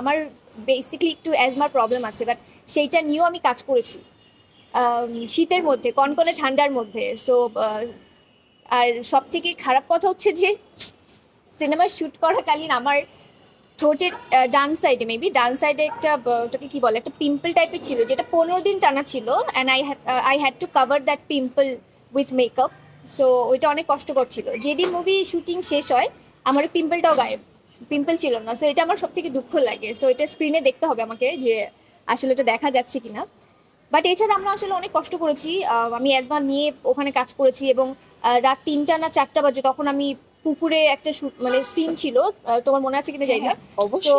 আমার বেসিকলি একটু অ্যাজমার প্রবলেম আছে বাট সেইটা নিয়েও আমি কাজ করেছি। শীতের মধ্যে, কনকনে ঠান্ডার মধ্যে সো আর সব থেকে খারাপ কথা হচ্ছে যে সিনেমার শ্যুট করাকালীন আমার ঠোঁটের ডান সাইডে মেবি ডান সাইডে একটা ওটাকে কি বলে, একটা পিম্পল টাইপের ছিল, যেটা পনেরো দিন টানা ছিল and I had I had to cover that pimple with makeup so ওইটা অনেক কষ্টকর ছিল। যেদিন মুভি শুটিং শেষ হয়, আমার পিম্পলটাও গায়েব। পিম্পল ছিল না। সো এটা আমার সব থেকে দুঃখ লাগে। সো এটা স্ক্রিনে দেখতে হবে আমাকে যে আসলে এটা দেখা যাচ্ছে কিনা। বাট এছাড়া আমরা আসলে অনেক কষ্ট করেছি। আমি অ্যাজমা নিয়ে ওখানে কাজ করেছি এবং রাত তিনটা না চারটা বাজে তখন আমি পুকুরে একটা মানে সিন ছিল। তোমার মনে আছে কিনা জায়গা হ্যাঁ, তো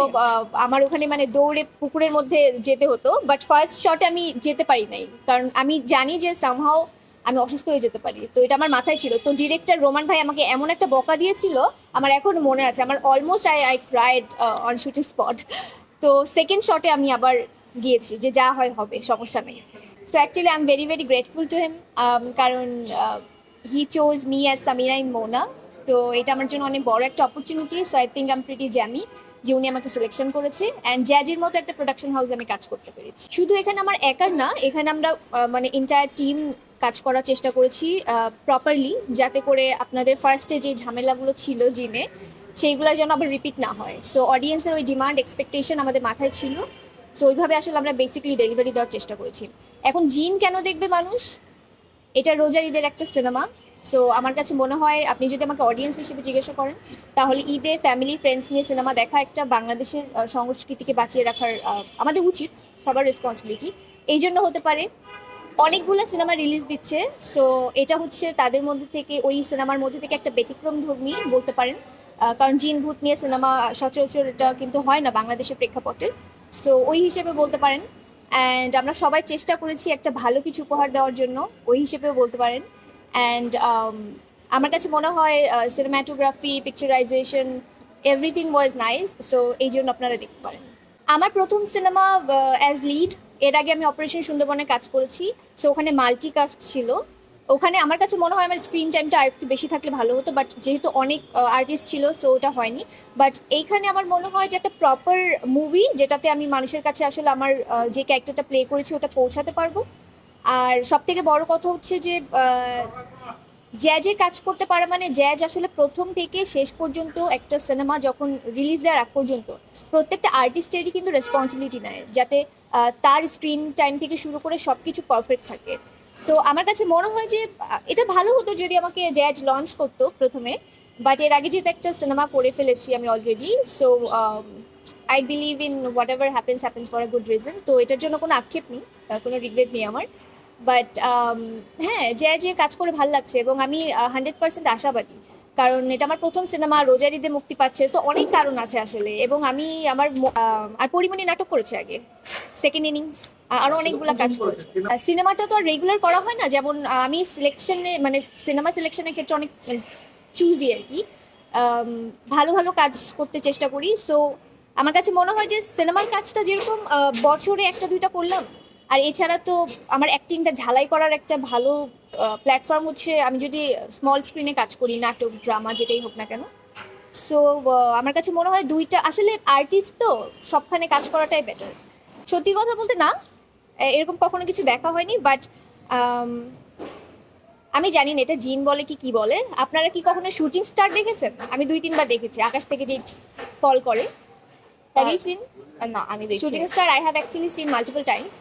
আমার ওখানে মানে দৌড়ে পুকুরের মধ্যে যেতে হতো। বাট ফার্স্ট শটে আমি যেতে পারি নাই। কারণ আমি জানি যে সামহাও আমি অসুস্থ হয়ে যেতে পারি। তো এটা আমার মাথায় ছিল। তো ডিরেক্টর রোমান ভাই আমাকে এমন একটা বকা দিয়েছিল, আমার এখনও মনে আছে। আমার almost I I cried on shooting spot তো সেকেন্ড শটে আমি আবার গিয়েছি যে যা হয় হবে, সমস্যা নেই। So actually I am very very grateful to him কারণ he chose me as Samira in Mona তো এটা আমার জন্য অনেক বড় একটা opportunity so I think I'm pretty jammy যে উনি আমাকে সিলেকশন করেছে। অ্যান্ড জ্যাজের মতো একটা প্রোডাকশন হাউসে আমি কাজ করতে পেরেছি। শুধু এখানে আমার একার না, এখানে আমরা মানে এন্টায়ার টিম কাজ করার চেষ্টা করেছি প্রপারলি যাতে করে আপনাদের ফার্স্টে যে ঝামেলাগুলো ছিল জিমে সেইগুলো যেন আবার রিপিট না হয়। সো অডিয়েন্সের ওই ডিমান্ড এক্সপেকটেশন আমাদের মাথায় ছিল। সো ওইভাবে আসলে আমরা বেসিক্যালি ডেলিভারি দেওয়ার চেষ্টা করেছি। এখন জিন কেন দেখবে মানুষ? এটা রোজার ঈদের একটা সিনেমা সো আমার কাছে মনে হয়, আপনি যদি আমাকে অডিয়েন্স হিসেবে জিজ্ঞাসা করেন, তাহলে ঈদে ফ্যামিলি ফ্রেন্ডস নিয়ে সিনেমা দেখা একটা বাংলাদেশের সংস্কৃতিকে বাঁচিয়ে রাখার আমাদের উচিত, সবার রেসপন্সিবিলিটি এই জন্য হতে পারে অনেকগুলো সিনেমা রিলিজ দিচ্ছে। সো এটা হচ্ছে তাদের মধ্যে থেকে, ওই সিনেমার মধ্যে থেকে একটা ব্যতিক্রম ধর্মী বলতে পারেন। কারণ জিন ভূত নিয়ে সিনেমা সচরাচর এটা কিন্তু হয় না বাংলাদেশের প্রেক্ষাপটে। সো ওই হিসেবে বলতে পারেন। অ্যান্ড আমরা সবাই চেষ্টা করেছি একটা ভালো কিছু উপহার দেওয়ার জন্য, ওই হিসেবেও বলতে পারেন। অ্যান্ড আমার কাছে মনে হয় cinematography picturisation everything was nice so এই জন্য আপনারা দেখতে পারেন। আমার প্রথম সিনেমা অ্যাজ লিড এর আগে আমি অপারেশন সুন্দরবনে কাজ করেছি সো ওখানে মাল্টি কাস্ট ছিল। ওখানে আমার কাছে মনে হয় আমার স্ক্রিন টাইমটা আর একটু বেশি থাকলে ভালো হতো বাট যেহেতু অনেক আর্টিস্ট ছিল সো ওটা হয়নি। বাট এইখানে আমার মনে হয় যে একটা প্রপার মুভি যেটাতে আমি মানুষের কাছে আসলে আমার যে ক্যারেক্টারটা প্লে করেছি, ওটা পৌঁছাতে পারব। আর সব থেকে বড় কথা হচ্ছে যে জ্যাজে কাজ করতে পারে মানে জ্যাজ আসলে প্রথম থেকে শেষ পর্যন্ত একটা সিনেমা যখন রিলিজ দেওয়ার আগ পর্যন্ত প্রত্যেকটা আর্টিস্টেরই কিন্তু রেসপন্সিবিলিটি নেয়, যাতে তার স্ক্রিন টাইম থেকে শুরু করে সব কিছু পারফেক্ট থাকে। তো আমার কাছে মনে হয় যে এটা ভালো হতো যদি আমাকে জ্যাজ লঞ্চ করতো প্রথমে বাট এর আগে যেহেতু একটা সিনেমা করে ফেলেছি আমি already so I believe in whatever happens happens for a good reason তো এটার জন্য কোনো আক্ষেপ নেই কোনো রিগ্রেট নেই আমার। বাট হ্যাঁ যে যে কাজ করে ভালো লাগছে এবং আমি হান্ড্রেড পার্সেন্ট আশাবাদী। কারণ এটা আমার প্রথম সিনেমা রোজারিতে মুক্তি পাচ্ছে। তো অনেক কারণ আছে আসলে। এবং আমি আমার আর পরিমণি নাটক করেছে আগে। সেকেন্ড ইনিংস আরও অনেকগুলো কাজ করেছে। সিনেমাটা তো আর রেগুলার করা হয় না। যেমন আমি সিলেকশনে মানে সিনেমা সিলেকশনের ক্ষেত্রে অনেক চুজি আর কি। ভালো ভালো কাজ করতে চেষ্টা করি। সো আমার কাছে মনে হয় যে সিনেমার কাজটা যেরকম বছরে একটা, দুইটা করলাম আর এছাড়া তো আমার অ্যাক্টিংটা ঝালাই করার একটা ভালো প্ল্যাটফর্ম হচ্ছে আমি যদি স্মল স্ক্রিনে কাজ করি নাটক ড্রামা যেটাই হোক না কেন। সো আমার কাছে মনে হয় দুইটা আসলে আর্টিস্ট তো সবখানে কাজ করাটাই বেটার সত্যি কথা বলতে না এরকম কখনো কিছু দেখা হয়নি বাট আমি জানি না এটা জিন বলে কি কি বলে। আপনারা কি কখনো শুটিং স্টার দেখেছেন? আমি দুই তিনবার দেখেছি আকাশ থেকে যে ফল করে। হ্যাভ ইউ সিন না আমি shooting star I have actually seen multiple times